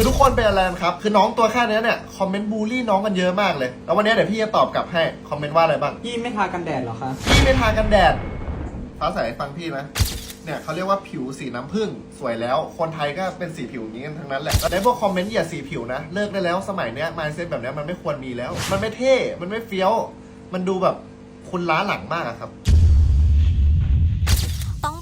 คือทุกคนเป็นอะไรกันครับ คือน้องตัวแค่เนี้ยเนี่ยคอมเมนต์บูลลี่น้องกันเยอะมากเลย แล้ววันนี้เดี๋ยวพี่จะตอบกลับให้คอมเมนต์ว่าอะไรบ้าง พี่ไม่ทากันแดดเหรอคะ พี่ไม่ทากันแดดฟ้าใสฟังพี่นะเนี่ยเขาเรียกว่าผิวสีน้ำผึ้งสวยแล้ว คนไทยก็เป็นสีผิวอย่างนี้กันทั้งนั้นแหละแล้วในพวกคอมเมนต์อย่าสีผิวนะ เลิกได้แล้วสมัยเนี้ยมายเซ็ตแบบเนี้ยมันไม่ควรมีแล้ว มันไม่เท่ มันไม่เฟี้ยว มันดูแบบคุณล้าหลังมากอะครับต้อง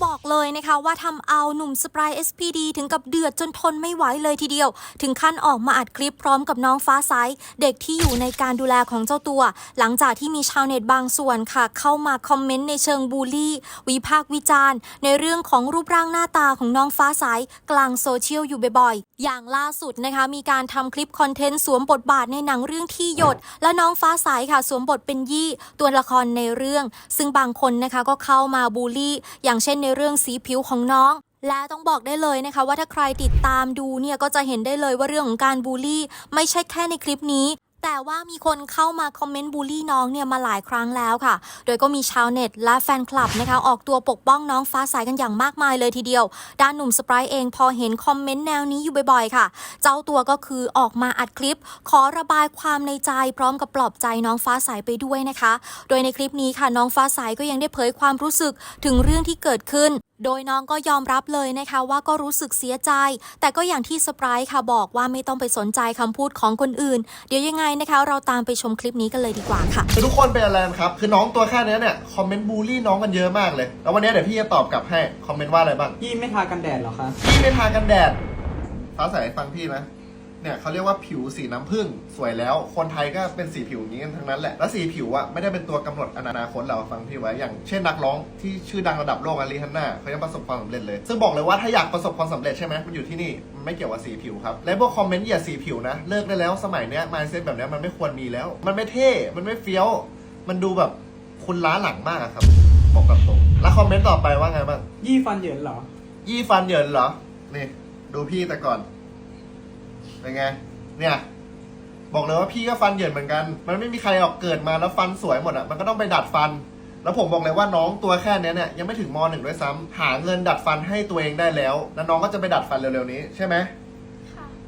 บอกเลยนะคะว่าทำเอาหนุ่มสปราย SPD ถึงกับเดือดจนทนไม่ไหวเลยทีเดียว ถึงขั้นออกมาอัดคลิปพร้อมกับน้องฟ้าใสเด็กที่อยู่ในการดูแลของเจ้าตัว หลังจากที่มีชาวเน็ตบางส่วนค่ะ เข้ามาคอมเมนต์ในเชิงบูลลี่ วิพากษ์วิจารณ์ ในเรื่องของรูปร่างหน้าตาของน้องฟ้าใสกลางโซเชียลอยู่บ่อย อย่างล่าสุดนะคะมีการทำคลิปคอนเทนต์สวมบทบาทในหนังเรื่องที่หยด และน้องฟ้าใสค่ะสวมบทเป็นยี่ตัวละครในเรื่อง ซึ่งบางคนนะคะก็เข้ามาบูลลี่ อย่างเช่นในเรื่องสีผิวของน้องและต้องบอกได้เลยนะคะว่าถ้าใครติดตามดูเนี่ยก็จะเห็นได้เลยว่าเรื่องของการบูลลี่ ไม่ใช่แค่ในคลิปนี้ แต่ว่ามีคนเข้ามาคอมเมนต์บูลลี่น้องเนี่ยมาหลายครั้งแล้วค่ะ โดยก็มีชาวเน็ตและแฟนคลับนะคะออกตัวปกป้องน้องฟ้าใสกันอย่างมากมายเลยทีเดียว ด้านหนุ่มสปร์เองพอเห็นคอมเมนต์แนวนี้อยู่บ่อยๆค่ะ เจ้าตัวก็คือออกมาอัดคลิป ขอระบายความในใจพร้อมกับปลอบใจน้องฟ้าใสไปด้วยนะคะ โดยในคลิปนี้ค่ะน้องฟ้าใสก็ยังได้เผยความรู้สึกถึงเรื่องที่เกิดขึ้นโดยน้องก็ยอมรับเลยนะคะว่าก็รู้สึกเสียใจ แต่ก็อย่างที่สปร์ค่ะบอกว่าไม่ต้องไปสนใจคำพูดของคนอื่น เดี๋ยวยังไงนะคะ เราตามไปชมคลิปนี้กันเลยดีกว่าค่ะ คือทุกคนเป็นอะไรกันครับ คือน้องตัวแค่เนี้ยเนี่ยคอมเมนต์บูลลี่น้องกันเยอะมากเลย แล้ววันนี้เดี๋ยวพี่จะตอบกลับให้ คอมเมนต์ว่าอะไรบ้าง พี่ไม่ทากันแดดเหรอคะ พี่ไม่ทากันแดดฟ้าใสฟังพี่นะ เนี่ยเขาเรียกว่าผิวสีน้ำผึ้งสวยแล้ว คนไทยก็เป็นสีผิวอย่างนี้กันทั้งนั้นแหละแล้วสีผิวอะไม่ได้เป็นตัวกำหนดอนาคตเราฟังพี่ไว้อย่างเช่นนักร้องที่ชื่อดังระดับโลกอารีฮันน่าเขายังประสบความสำเร็จเลย ซึ่งบอกเลยว่าถ้าอยากประสบความสำเร็จใช่ไหมมันอยู่ที่นี่มันไม่เกี่ยวกับสีผิวครับและพวกคอมเมนต์อย่าสีผิวนะเลิกได้แล้วสมัยเนี้ยมายเซ็ตแบบเนี้ยมันไม่ควรมีแล้ว มันไม่เท่มันไม่เฟี้ยว มันดูแบบคุณล้าหลังมากอะครับบอกกับตรงแล้วคอมเมนต์ต่อไปว่าไงบ้างยี่ฟันเหยินเหรอ ยี่ฟันเหยินเหรอนี่ดูพี่แต่ก่อน เป็นไง เนี่ย บอกเลยว่าพี่ก็ฟันเหยินเหมือนกัน มันไม่มีใครออกเกิดมาแล้วฟันสวยหมดอะ มันก็ต้องไปดัดฟัน แล้วผมบอกเลยว่าน้องตัวแค่นี้เนี่ยยังไม่ถึงมหนึ่งด้วยซ้ำหาเงินดัดฟันให้ตัวเองได้แล้ว แล้วน้องก็จะไปดัดฟันเร็วๆนี้ใช่ไหม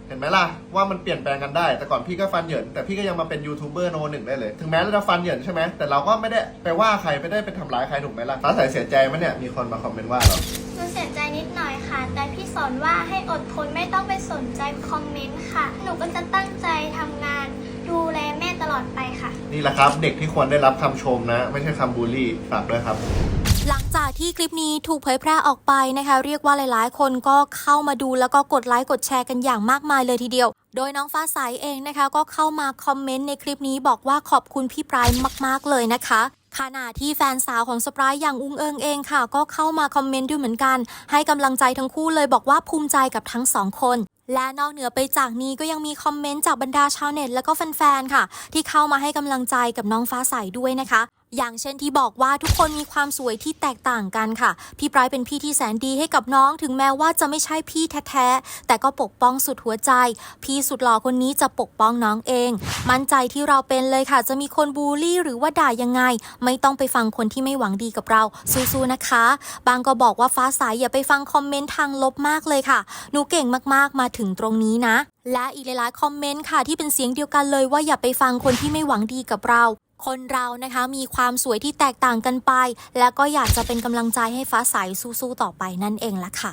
เห็นไหมล่ะว่ามันเปลี่ยนแปลงกันได้ แต่ก่อนพี่ก็ฟันเหยินแต่พี่ก็ยังมาเป็นยูทูบเบอร์โนหนึ่งได้เลย ถึงแม้เราจะฟันเหยินใช่ไหมแต่เราก็ไม่ได้ไปว่าใครไม่ได้ไปทำร้ายใครถูกไหมล่ะฟ้าใสเสียใจไหมเนี่ยมีคนมาคอมเมนต์ว่าเรา หนูเสียใจนิดหน่อยค่ะ แต่พี่สอนว่าให้อดทนไม่ต้องไปสนใจคอมเมนต์ค่ะ หนูก็จะตั้งใจทำงาน ดูแลแม่ตลอดไปค่ะ นี่แหละครับ เด็กที่ควรได้รับคำชมนะ ไม่ใช่คำบูลลี่ฝากด้วยครับ หลังจาก ที่คลิปนี้ถูกเผยแพร่ออกไปนะคะ เรียกว่าหลายๆ คนก็เข้ามาดูแล้วก็กดไลค์กดแชร์กันอย่างมากมายเลยทีเดียว โดยน้องฟ้าใสเองนะคะ ก็เข้ามาคอมเมนต์ในคลิปนี้บอกว่าขอบคุณพี่ปรายมาก ๆ เลยนะคะขณะที่แฟนสาวของสปรายอย่างอุ้งเอิงเองค่ะ ก็เข้ามาคอมเมนต์ด้วยเหมือนกัน ให้กำลังใจทั้งคู่เลยบอกว่าภูมิใจกับทั้งสองคน และนอกเหนือไปจากนี้ก็ยังมีคอมเมนต์จากบรรดาชาวเน็ต แล้วก็แฟนๆค่ะ ที่เข้ามาให้กำลังใจกับน้องฟ้าใสด้วยนะคะ อย่างเช่นที่บอกว่าทุกคนมีความสวยที่แตกต่างกันค่ะ พี่ปรายเป็นพี่ที่แสนดีให้กับน้อง ถึงแม้ว่าจะไม่ใช่พี่แท้ๆ แต่ก็ปกป้องสุดหัวใจ พี่สุดหล่อคนนี้จะปกป้องน้องเอง มั่นใจที่เราเป็นเลยค่ะ จะมีคนบูลลี่หรือว่าด่ายังไง ไม่ต้องไปฟังคนที่ไม่หวังดีกับเราสู้ๆนะคะ บางก็บอกว่าฟ้าใสอย่าไปฟังคอมเมนต์ทางลบมากเลยค่ะหนูเก่งมากๆมาถึงตรงนี้นะและอีกหลายๆคอมเมนต์ค่ะที่เป็นเสียงเดียวกันเลยว่าอย่าไปฟังคนที่ไม่หวังดีกับเรา คนเรานะคะมีความสวยที่แตกต่างกันไป และก็อยากจะเป็นกำลังใจให้ฟ้าใสสู้ๆต่อไปนั่นเองละค่ะ